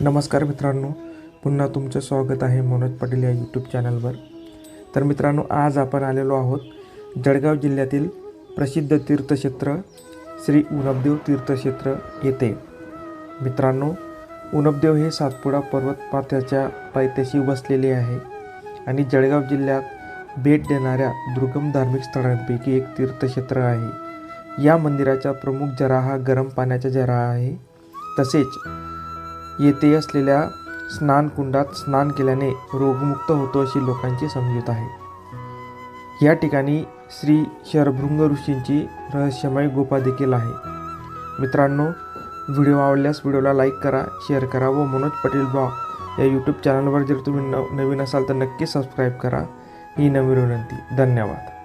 नमस्कार मित्रांनो पुन्हा तुमचं स्वागत आहे मनोज पाटील या यूट्यूब चॅनलवर तर मित्रांनो आज आपण आलेलो आहोत जळगाव जिल्ह्यातील प्रसिद्ध तीर्थक्षेत्र श्री उनबदेव तीर्थक्षेत्र येथे. मित्रांनो उनबदेव हे सातपुडा पर्वत पात्याच्या पायथ्याशी वसलेले आहे आणि जळगाव जिल्ह्यात भेट देणाऱ्या दुर्गम धार्मिक स्थळांपैकी एक तीर्थक्षेत्र आहे. या मंदिराचा प्रमुख जरा हा गरम पाण्याचा जरा आहे. तसेच येथे असलेल्या स्नानकुंडात स्नान केल्याने रोगमुक्त होतो अशी लोकांची समजूत आहे. या ठिकाणी श्री शरभृंग ऋषींची रहस्यमय गुफा देखील आहे. मित्रांनो व्हिडिओ आवडल्यास व्हिडिओला लाईक करा शेअर करा व मनोज पटेल ब्लॉग या यूट्यूब चॅनलवर जर तुम्ही नव नवीन असाल तर नक्की सबस्क्राईब करा. ही नवी विनंती. धन्यवाद.